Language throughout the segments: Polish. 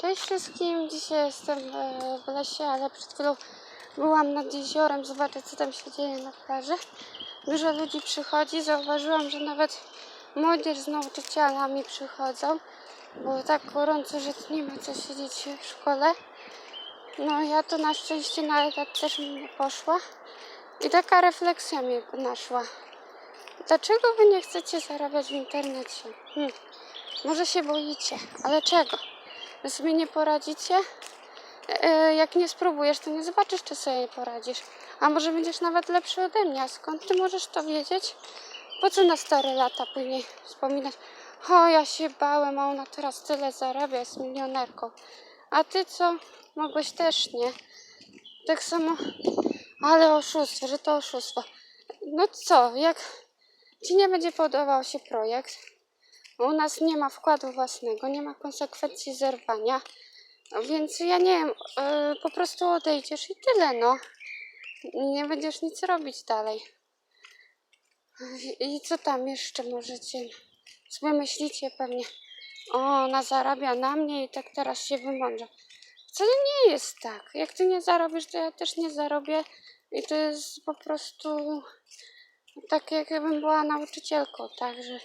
Cześć wszystkim, dzisiaj jestem e, w lesie, ale przed chwilą byłam nad jeziorem, zobaczę co tam się dzieje na plaży. Dużo ludzi przychodzi, zauważyłam, że nawet młodzież z nauczycielami przychodzą, bo tak gorąco, że nie ma co siedzieć w szkole. No ja to na szczęście na etat też nie poszła. I taka refleksja mnie naszła. Dlaczego wy nie chcecie zarabiać w internecie? Hm. Może się boicie, ale czego? Wy sobie nie poradzicie? E, jak nie spróbujesz, to nie zobaczysz, czy sobie nie poradzisz. A może będziesz nawet lepszy ode mnie. Skąd ty możesz to wiedzieć? Po co na stare lata później wspominać? O, ja się bałem, a ona teraz tyle zarabia, jest milionerką. A ty co? Mogłeś też nie. Tak samo, ale oszustwo, że to oszustwo. No co, jak ci nie będzie podobał się projekt, u nas nie ma wkładu własnego, nie ma konsekwencji zerwania. No Więc ja nie wiem, yy, po prostu odejdziesz i tyle, no. Nie będziesz nic robić dalej. I co tam jeszcze możecie? Sobie myślicie pewnie, o, ona zarabia na mnie i tak teraz się wymądrza. Wcale nie jest tak. Jak ty nie zarobisz, to ja też nie zarobię. I to jest po prostu tak, jakbym była nauczycielką, także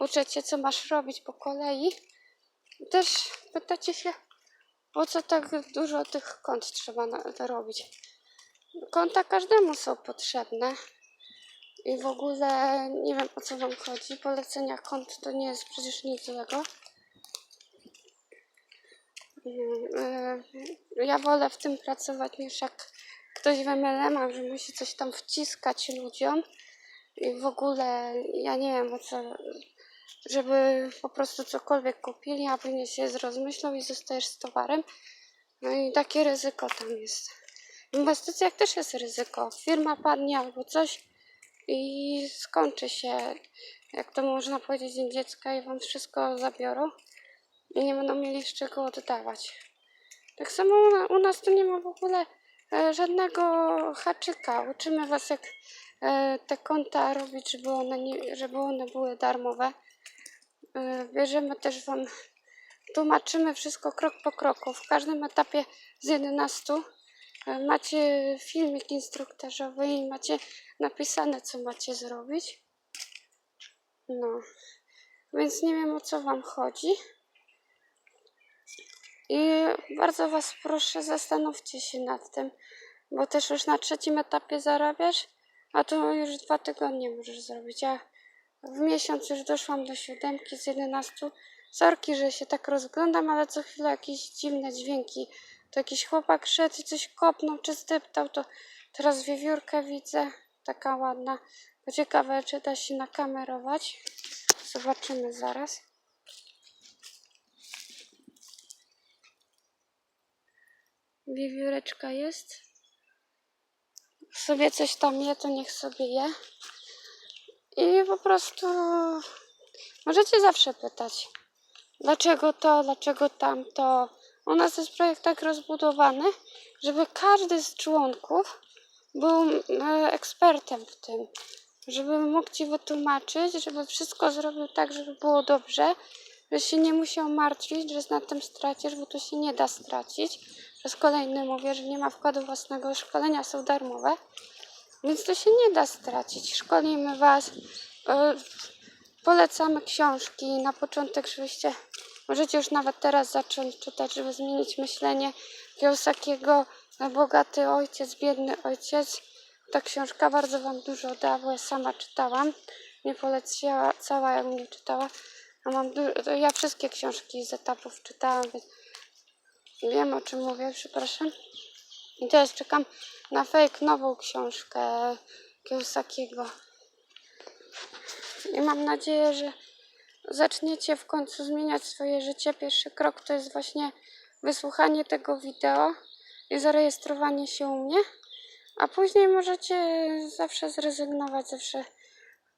uczę cię, co masz robić po kolei. Też pytacie się, po co tak dużo tych kont trzeba robić. Konta każdemu są potrzebne. I w ogóle nie wiem o co wam chodzi. Polecenia kont to nie jest przecież nic złego. Mm, y, Ja wolę w tym pracować niż jak ktoś w MLM, że musi coś tam wciskać ludziom. I w ogóle ja nie wiem o co, żeby po prostu cokolwiek kupili, a później się zrozmyślą i zostajesz z towarem. No i takie ryzyko tam jest. W inwestycjach też jest ryzyko. Firma padnie albo coś i skończy się, jak to można powiedzieć, dziecka i wam wszystko zabiorą i nie będą mieli z czego oddawać. Tak samo u nas tu nie ma w ogóle e, żadnego haczyka. Uczymy was jak e, te konta robić, żeby one, nie, żeby one były darmowe. Bierzemy też wam, tłumaczymy wszystko krok po kroku. W każdym etapie z 11 e, macie filmik instruktażowy i macie napisane, co macie zrobić. No, więc nie wiem o co wam chodzi. I bardzo Was proszę, zastanówcie się nad tym, bo też już na trzecim etapie zarabiasz, a to już dwa tygodnie możesz zrobić. Ja w miesiąc już doszłam do siódemki z 11. Sorki, że się tak rozglądam, ale co chwilę jakieś dziwne dźwięki. To jakiś chłopak szedł i coś kopnął czy zdeptał, to teraz wiewiórkę widzę, taka ładna. Ciekawe, czy da się nakamerować. Zobaczymy zaraz. Wiewióreczka jest. Sobie coś tam je, to niech sobie je. I po prostu możecie zawsze pytać, dlaczego to, dlaczego tamto. U nas jest projekt tak rozbudowany, żeby każdy z członków był e, ekspertem w tym. Żeby mógł ci wytłumaczyć, żeby wszystko zrobił tak, żeby było dobrze, że się nie musiał martwić, że na tym stracisz, bo to się nie da stracić. Raz kolejny mówię, że nie ma wkładu własnego, szkolenia są darmowe, więc to się nie da stracić. Szkolimy Was, e, polecamy książki na początek, żebyście, możecie już nawet teraz zacząć czytać, żeby zmienić myślenie Kiyosakiego, Bogaty Ojciec, Biedny Ojciec. Ta książka bardzo Wam dużo da, bo ja sama czytałam. Nie poleciała cała, jak nie czytała. A mam ja wszystkie książki z etapów czytałam, więc wiem o czym mówię, przepraszam. I teraz czekam na fake nową książkę Kiyosakiego. I mam nadzieję, że zaczniecie w końcu zmieniać swoje życie. Pierwszy krok to jest właśnie wysłuchanie tego wideo i zarejestrowanie się u mnie. A później możecie zawsze zrezygnować, zawsze.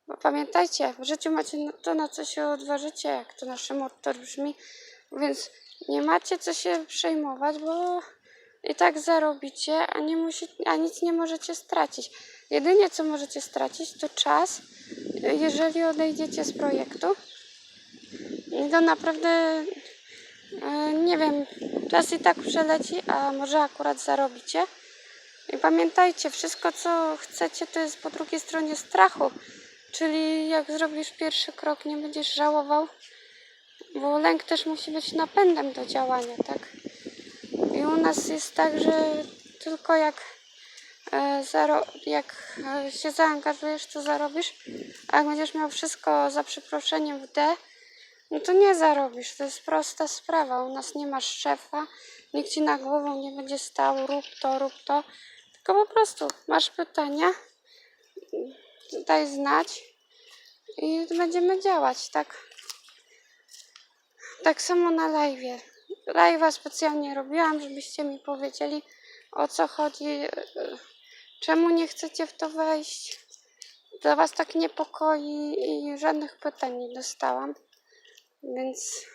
Bo pamiętajcie, w życiu macie to, na co się odważycie, jak to nasze motto brzmi. Więc nie macie co się przejmować, bo i tak zarobicie, a, nie musi, a nic nie możecie stracić. Jedynie co możecie stracić to czas, jeżeli odejdziecie z projektu. I to naprawdę E, Nie wiem, czas i tak przeleci, a może akurat zarobicie. I pamiętajcie, wszystko co chcecie to jest po drugiej stronie strachu. Czyli jak zrobisz pierwszy krok, nie będziesz żałował, bo lęk też musi być napędem do działania, tak? U nas jest tak, że tylko jak, e, jak e, się zaangażujesz, to zarobisz, a jak będziesz miał wszystko za przeproszeniem w D, no to nie zarobisz. To jest prosta sprawa. U nas nie masz szefa, nikt ci na głową nie będzie stał, rób to, rób to. Tylko po prostu masz pytania, daj znać i będziemy działać, tak? Tak samo na live. Live'a specjalnie robiłam, żebyście mi powiedzieli o co chodzi, e, czemu nie chcecie w to wejść. Dla was tak niepokoi i żadnych pytań nie dostałam. Więc